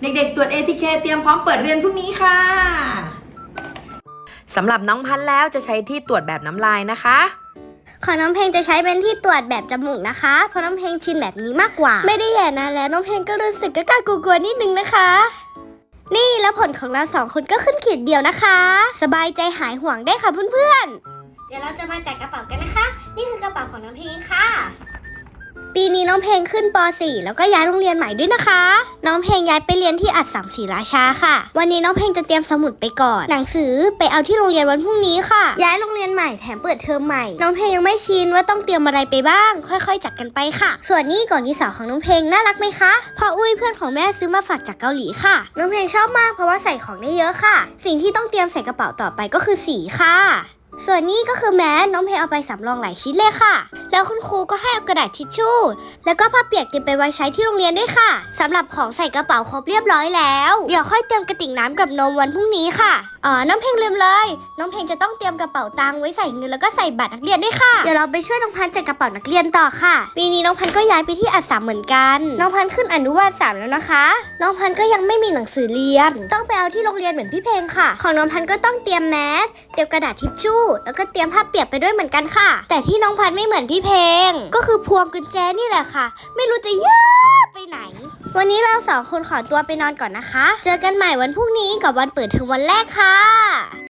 เด็กๆ ตรวจ ATK เตรียมพร้อมเปิดเรียนพรุ่งนี้ค่ะ สำหรับน้องพันธุ์แล้วจะใช้ที่ตรวจแบบน้ำลายนะคะ ของน้องเพลงจะใช้เป็นที่ตรวจแบบจมูกนะคะ เพราะน้องเพลงชินแบบนี้มากกว่า ไม่ได้แย่นานแล้วน้องเพลงก็รู้สึกกล้าๆกลัวๆนิดนึงนะคะ นี่แล้วผลของเราสองคนก็ขึ้นขีดเดียวนะคะ สบายใจหายห่วงได้ค่ะเพื่อนๆ เดี๋ยวเราจะมาจัดกระเป๋ากันนะคะ นี่คือกระเป๋าของน้องเพลงค่ะ ปีนี้น้องเพลงขึ้นป .4 แล้วก็ย้ายโรงเรียนใหม่ด้วยนะคะ น้องเพลงย้ายไปเรียนที่อัดสามศรีราชาค่ะ วันนี้น้องเพลงจะเตรียมสมุดไปก่อน หนังสือไปเอาที่โรงเรียนวันพรุ่งนี้ค่ะ ย้ายโรงเรียนใหม่แถมเปิดเทอมใหม่ น้องเพลงยังไม่ชินว่าต้องเตรียมอะไรไปบ้าง ค่อย ๆ จัดกันไปค่ะ ส่วนนี้ก่องที่สองของน้องเพลงน่ารักไหมคะพ่ออุ้ยเพื่อนของแม่ซื้อมาฝากจากเกาหลีค่ะ น้องเพลงชอบมากเพราะว่าใส่ของได้เยอะค่ะ สิ่งที่ต้องเตรียมใส่กระเป๋าต่อไปก็คือสีค่ะส่วนนี้ก็คือแมสน้องเพลงเอาไปสำรองหลายชิ้นเลยค่ะ แล้วคุณครูก็ให้เอากระดาษทิชชู่ แล้วก็ผ้าเปียกเตรียมไปไว้ใช้ที่โรงเรียนด้วยค่ะสำหรับของใส่กระเป๋าครบเรียบร้อยแล้ว เดี๋ยวค่อยเตรียมกระติกน้ำกับนมวันพรุ่งนี้ค่ะอ๋อน้องเพลงลืมเลย น้องเพลงจะต้องเตรียมกระเป๋าตังค์ไว้ใส่เงินแล้วก็ใส่บัตรนักเรียนด้วยค่ะ เดี๋ยวเราไปช่วยน้องพันจัดกระเป๋านักเรียนต่อค่ะ ปีนี้น้องพันก็ย้ายไปที่อัดสามเหมือนกัน น้องพันขึ้นอนุบาลสามแล้วนะคะ น้องพันก็ยังไม่มีหนังสือเรียน ต้องไปเอาที่โรงเรียนเหมือนพี่เพลงค่ะ ของน้องพันก็ต้องเตรียมแมส เตรียมกระดาษทิชชู่ แล้วก็เตรียมผ้าเปียกไปด้วยเหมือนกันค่ะ แต่ที่น้องพันไม่เหมือนพี่เพลง ก็คือพวงกุญแจนี่แหละค่ะ ไม่รู้จะยากไปไหน วันนี้เราสองคนขอตัวไปนอนก่อนนะคะ เจอกันใหม่วันพรุ่งนี้กับวันเปิดเทอมวันแรกค่ะ